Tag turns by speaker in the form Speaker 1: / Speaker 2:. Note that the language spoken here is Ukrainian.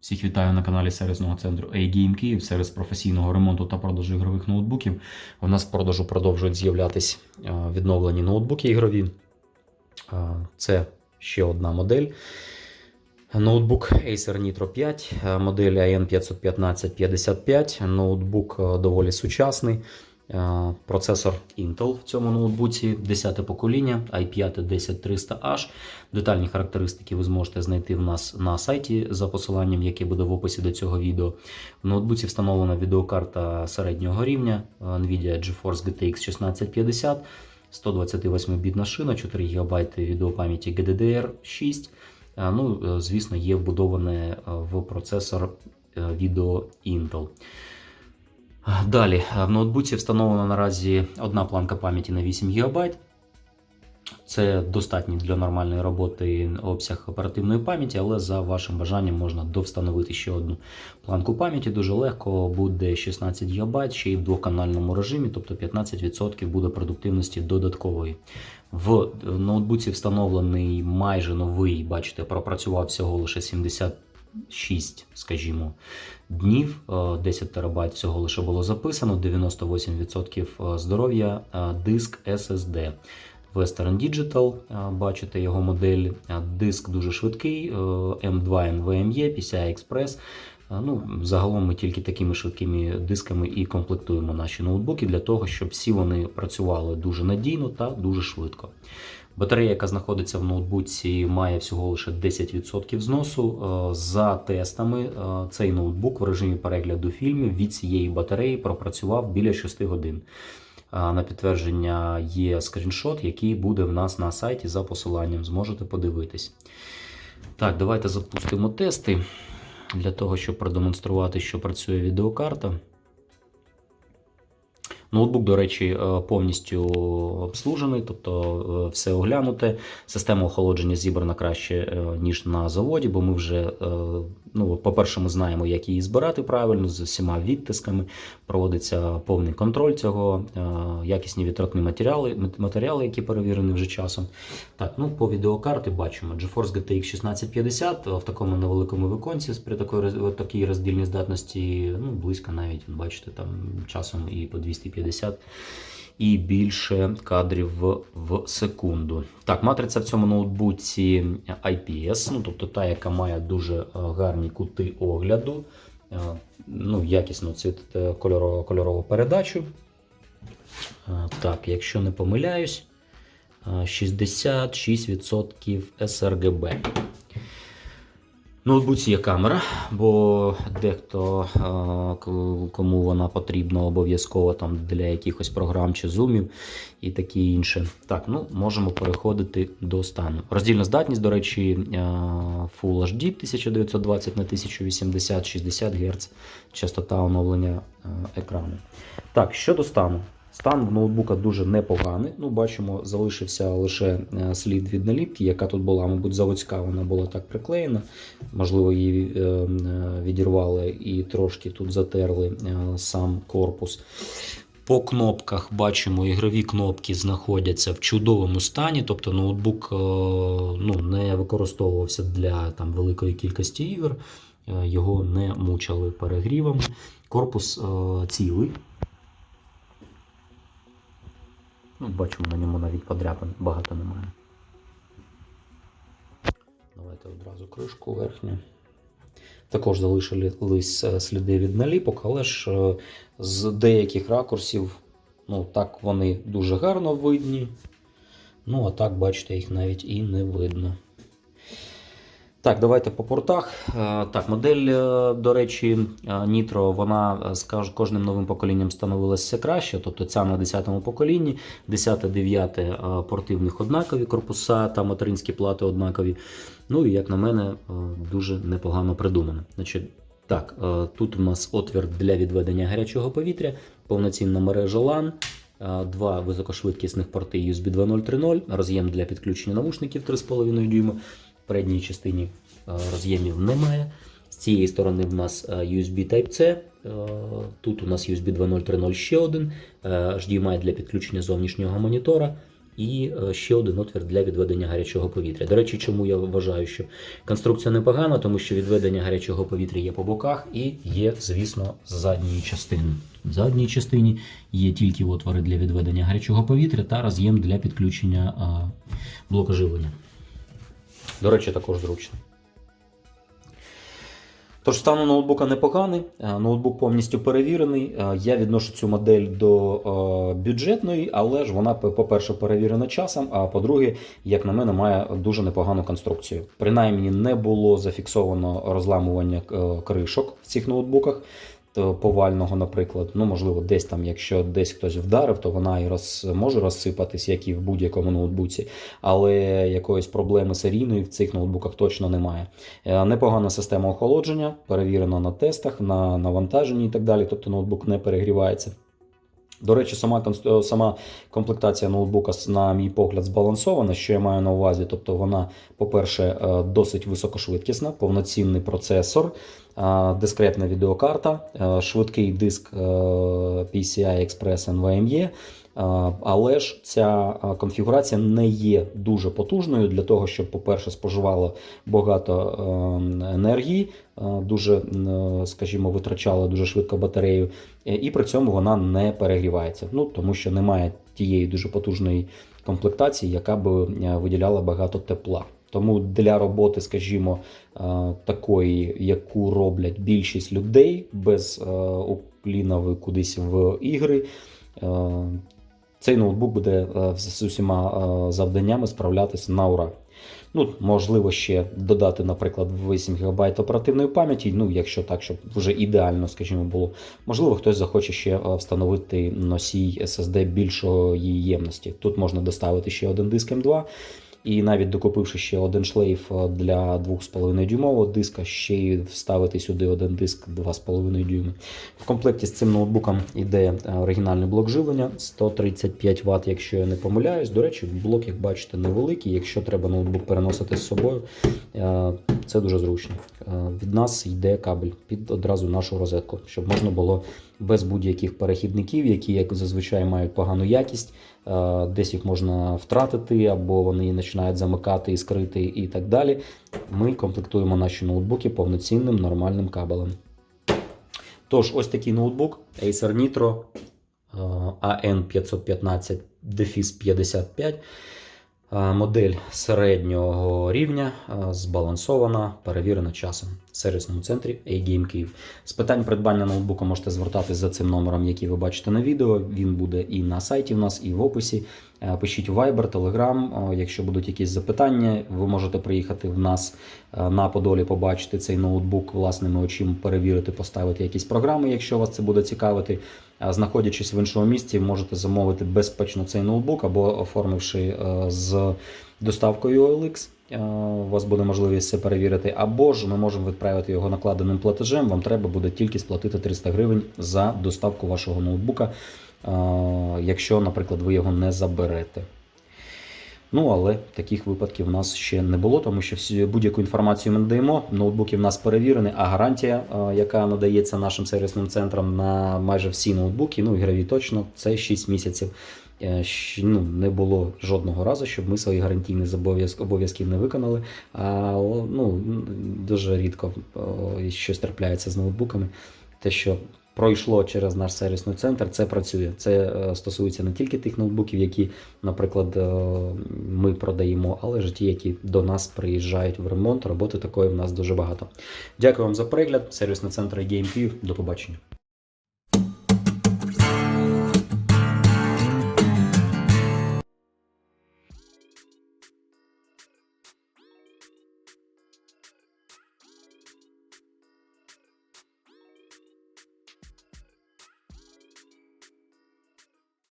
Speaker 1: Всіх вітаю на каналі сервісного центру A-Game Київ, сервіс професійного ремонту та продажу ігрових ноутбуків. У нас в продажу продовжують з'являтись е, відновлені ноутбуки ігрові. Е, Це ще одна модель. Ноутбук Acer Nitro 5, е, модель AN51555. Ноутбук доволі сучасний. Е, Процесор Intel в цьому ноутбуці, 10 покоління, i5 10300H. Детальні характеристики ви зможете знайти в нас на сайті за посиланням, яке буде в описі до цього відео. В ноутбуці встановлена відеокарта середнього рівня е, Nvidia GeForce GTX 1650, 128-бітна шина, 4 ГБ відеопам'яті GDDR6. Е, Ну, звісно, є вбудоване в процесор відео Intel. Далі, в ноутбуці встановлена наразі одна планка пам'яті на 8 ГБ. Це достатній для нормальної роботи обсяг оперативної пам'яті, але за вашим бажанням можна довстановити ще одну планку пам'яті. Дуже легко буде 16 ГБ ще й в двоканальному режимі, тобто 15% буде продуктивності додаткової. В ноутбуці встановлений майже новий, бачите, пропрацював всього лише 76, скажімо, днів. Е, 10 терабайт всього лише було записано, 98% здоров'я, е, диск SSD. Western Digital, е, бачите його модель. Е, Диск дуже швидкий, е, M2 NVMe, PCI Express. Е, Ну, загалом ми тільки такими швидкими дисками і комплектуємо наші ноутбуки для того, щоб всі вони працювали дуже надійно та дуже швидко. Батарея, яка знаходиться в ноутбуці, має всього лише 10% зносу. Е, За тестами, е, цей ноутбук в режимі перегляду фільмів від цієї батареї пропрацював біля 6 годин. На підтвердження є скріншот, який буде в нас на сайті за посиланням. Зможете подивитись. Так, давайте запустимо тести для того, щоб продемонструвати, що працює відеокарта. Ноутбук, до речі, е, повністю обслужений, тобто е, все оглянуте. Система охолодження зібрана краще, е, ніж на заводі, бо ми вже, ну, по-перше, ми знаємо, як її збирати правильно, з усіма відтисками. Проводиться повний контроль цього, якісні відтратні матеріали, матеріали, які перевірені вже часом. Так, ну по відеокарти бачимо GeForce GTX 1650 в такому невеликому віконці при такій роздільній здатності, ну, близько навіть, бачите, там часом і по 250 і більше кадрів в, секунду. Так, матриця в цьому ноутбуці IPS, ну, тобто та, яка має дуже е, гарні кути огляду, е, ну, якісну цвіт е, кольорову, кольорову передачу. Так, якщо не помиляюсь, е, 66% sRGB. Ноутбуці є камера, бо дехто, е, кому вона потрібна обов'язково там для якихось програм чи зумів і таке інше. Так, ну можемо переходити до стану. Роздільна здатність, до речі, е, Full HD 1920 на 1080 60 Гц, частота оновлення е, екрану. Так, щодо стану. Стан ноутбука дуже непоганий. Ну, бачимо, залишився лише е, слід від наліпки, яка тут була, мабуть, заводська, вона була так приклеєна. Можливо, її е, е, відірвали і трошки тут затерли сам корпус. По кнопках бачимо, ігрові кнопки знаходяться в чудовому стані, тобто ноутбук ну, не використовувався для там, великої кількості ігор, його не мучили перегрівами. Корпус цілий. Ну, бачимо, на ньому навіть подряпин багато немає. Давайте одразу кришку верхню. Також залишились е, сліди від наліпок, але ж е, з деяких ракурсів, ну так вони дуже гарно видні. Ну, а так, бачите, їх навіть і не видно. Так, давайте по портах. Е, Так, модель, е, до речі, Nitro, вона е, з кожним новим поколінням становилася краще. Тобто ця на 10-му поколінні, 10-9 е, порти в них однакові, корпуса та материнські плати однакові. Ну і як на мене, дуже непогано придумано. Значить, так, тут у нас отвір для відведення гарячого повітря, повноцінна мережа LAN, два високошвидкісних порти USB 2.0.3.0, роз'єм для підключення навушників 3,5 дюйма. Передній частині е, роз'ємів немає. З цієї сторони в нас е, USB Type-C. е, Тут у нас USB 2.0.3.0 ще один, HDMI для підключення зовнішнього монітора. і ще один отвір для відведення гарячого повітря. До речі, чому я вважаю, що конструкція непогана, тому що відведення гарячого повітря є по боках і є, звісно, з задньої частини. В задній частині є тільки отвори для відведення гарячого повітря та роз'єм для підключення блока живлення. До речі, також зручно. Тож стан у ноутбука непоганий, е, ноутбук повністю перевірений. Е, Я відношу цю модель до е, бюджетної, але ж вона, по-перше, перевірена часом, а по-друге, як на мене, має дуже непогану конструкцію. Принаймні не було зафіксовано розламування кришок в цих ноутбуках. То Повального, наприклад, ну можливо, десь там, якщо десь хтось вдарив, то вона і роз, може розсипатись, як і в будь-якому ноутбуці, але якоїсь проблеми серійної в цих ноутбуках точно немає. Е, Непогана система охолодження, перевірена на тестах, на навантаженні і так далі. Тобто ноутбук не перегрівається. До речі, сама, е, сама комплектація ноутбука, на мій погляд, збалансована, що я маю на увазі. Тобто вона, по-перше, е, досить високошвидкісна, повноцінний процесор, е, дискретна відеокарта, швидкий диск PCI Express NVMe. Але ж ця конфігурація не є дуже потужною для того, щоб, по-перше, споживало багато е, енергії, е, дуже, е, скажімо, витрачала дуже швидко батарею, і при цьому вона не перегрівається. Ну тому що немає тієї дуже потужної комплектації, яка би виділяла багато тепла. Тому для роботи, скажімо, такої, яку роблять більшість людей, без уклінови кудись в ігри. Цей ноутбук буде е, з усіма е, завданнями справлятися на ура. Ну, можливо, ще додати, наприклад, 8 ГБ оперативної пам'яті. Ну, якщо так, щоб вже ідеально, скажімо, було. Можливо, хтось захоче ще е, встановити носій SSD більшої ємності. Тут можна доставити ще один диск М2. І навіть докупивши ще один шлейф е, для 2,5 дюймового диска, ще й вставити сюди один диск 2,5 дюйми. В комплекті з цим ноутбуком йде е, оригінальний блок живлення 135 Вт, якщо я не помиляюсь. До речі, блок, як бачите, невеликий. Якщо треба ноутбук переносити з собою, е, це дуже зручно. Від нас йде кабель під одразу нашу розетку, щоб можна було без будь-яких перехідників, які як зазвичай мають погану якість. Десь їх можна втратити, або вони починають замикати, іскрити і так далі. Ми комплектуємо наші ноутбуки повноцінним нормальним кабелем. Тож, ось такий ноутбук Acer Nitro е, AN515 Defis 55. Модель середнього рівня, збалансована, перевірена часом в сервісному центрі A-Game Київ. З питань придбання ноутбука можете звертатись за цим номером, який ви бачите на відео. Він буде і на сайті в нас, і в описі. Пишіть в Viber, Telegram. Якщо будуть якісь запитання, ви можете приїхати в нас на Подолі, побачити цей ноутбук власними очима, перевірити, поставити якісь програми, якщо вас це буде цікавити. Знаходячись в іншому місці, можете замовити безпечно цей ноутбук або оформивши е, з доставкою OLX. е, У вас буде можливість це перевірити, або ж ми можемо відправити його накладеним платежем. Вам треба буде тільки сплатити 300 гривень за доставку вашого ноутбука, е, якщо, наприклад, ви його не заберете. Ну, але таких випадків в нас ще не було, тому що всі, будь-яку інформацію ми надаємо. Ноутбуки в нас перевірені, а гарантія, е, яка надається нашим сервісним центрам на майже всі ноутбуки, ну ігрові точно, це 6 місяців. Е, Ну, не було жодного разу, щоб ми свої гарантійні обов'язки не виконали. А ну, дуже рідко щось трапляється з ноутбуками. Те, що пройшло через наш сервісний центр, це працює. Це е, стосується не тільки тих ноутбуків, які, наприклад, е, ми продаємо, але ж ті, які до нас приїжджають в ремонт. Роботи такої в нас дуже багато. Дякую вам за перегляд. Сервісний центр GameKiv. До побачення.